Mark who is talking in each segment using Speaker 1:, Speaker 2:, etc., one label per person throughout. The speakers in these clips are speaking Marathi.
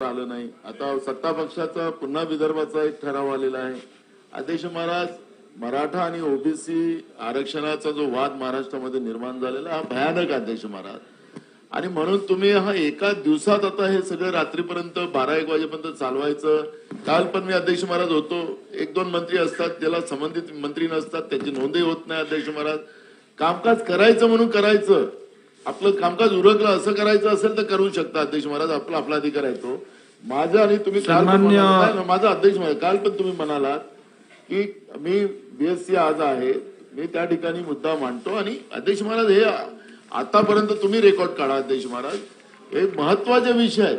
Speaker 1: आलं नाही. आता सत्ता पक्षाचा पुन्हा विदर्भाचा एक ठराव आलेला आहे. अध्यक्ष महाराज मराठा आणि ओबीसी आरक्षणाचा जो वाद महाराष्ट्रामध्ये निर्माण झालेला हा भयानक अध्यक्ष महाराज. आणि म्हणून तुम्ही हा एका दिवसात आता हे सगळं रात्रीपर्यंत बारा एक वाजेपर्यंत चालवायचं. काल पण मी अध्यक्ष महाराज होतो. एक दोन मंत्री असतात त्याला संबंधित मंत्री नसतात त्याची नोंदही होत नाही अध्यक्ष महाराज. कामकाज करायचं म्हणून करायचं. आपलं कामकाज उरकलं असं करायचं असेल तर करू शकता अध्यक्ष महाराज. आपला आपला अधिकार आहे तो. माझा आणि तुम्ही काल पण
Speaker 2: सन्मान्य-
Speaker 1: म्हणालात- नाही, नाही, माझा अध्यक्ष महाराज काल पण तुम्ही म्हणालात की मी बीएससी आज आहे. मी त्या ठिकाणी मुद्दा मांडतो आणि अध्यक्ष महाराज हे आतापर्यंत तुम्ही रेकॉर्ड काढा अध्यक्ष महाराज. हे महत्त्वाचे विषय आहेत.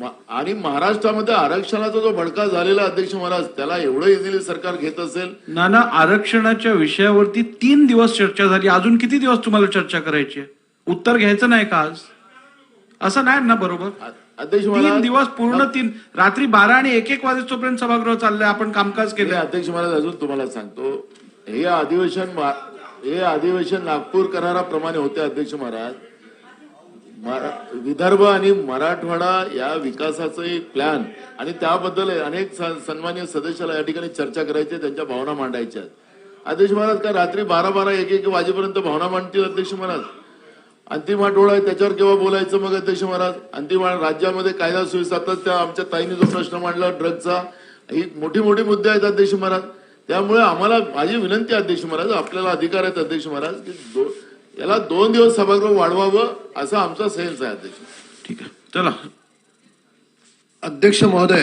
Speaker 1: म- आणि महाराष्ट्रामध्ये आरक्षणाचा जो भडका झालेला अध्यक्ष महाराज त्याला एवढं इझिली सरकार घेत असेल.
Speaker 2: नाना आरक्षणाच्या विषयावरती तीन दिवस चर्चा झाली. अजून किती दिवस तुम्हाला चर्चा करायची आहे? उत्तर घ्यायचं नाही का आज? असं नाही ना बरोबर?
Speaker 1: अध्यक्ष
Speaker 2: तीन
Speaker 1: महाराज
Speaker 2: दिवस पूर्ण तीन रात्री बारा आणि एक एक वाजेपर्यंत सभागृह चाललंय आपण कामकाज
Speaker 1: केले अध्यक्ष महाराज अजून तुम्हाला सांगतो. हे अधिवेशन हे अधिवेशन नागपूर कराराप्रमाणे होते अध्यक्ष महाराज. मरा- विदर्भ आणि मराठवाडा या विकासाचं एक प्लॅन आणि त्याबद्दल अनेक सन्मान्य सदस्याला या ठिकाणी चर्चा करायची त्यांच्या भावना मांडायच्या. अध्यक्ष महाराज का रात्री बारा बारा एक एक वाजेपर्यंत भावना मांडतील अध्यक्ष महाराज? अंतिम आठवडा आहे त्याच्यावर केव्हा बोलायचं मग अध्यक्ष महाराज? अंतिम राज्यामध्ये कायदा सुव्यवस्था आमच्या ताईने जो प्रश्न मांडला ड्रगचा ही मोठी मोठी मुद्दे आहेत अध्यक्ष महाराज. त्यामुळे आम्हाला माझी विनंती आहे अध्यक्ष महाराज आपल्याला अधिकार आहेत अध्यक्ष महाराज की दो- याला दोन दिवस सभागृह वाढवावं असा आमचा सेन्स आहे अध्यक्ष.
Speaker 2: ठीक आहे. चला.
Speaker 3: अध्यक्ष महोदय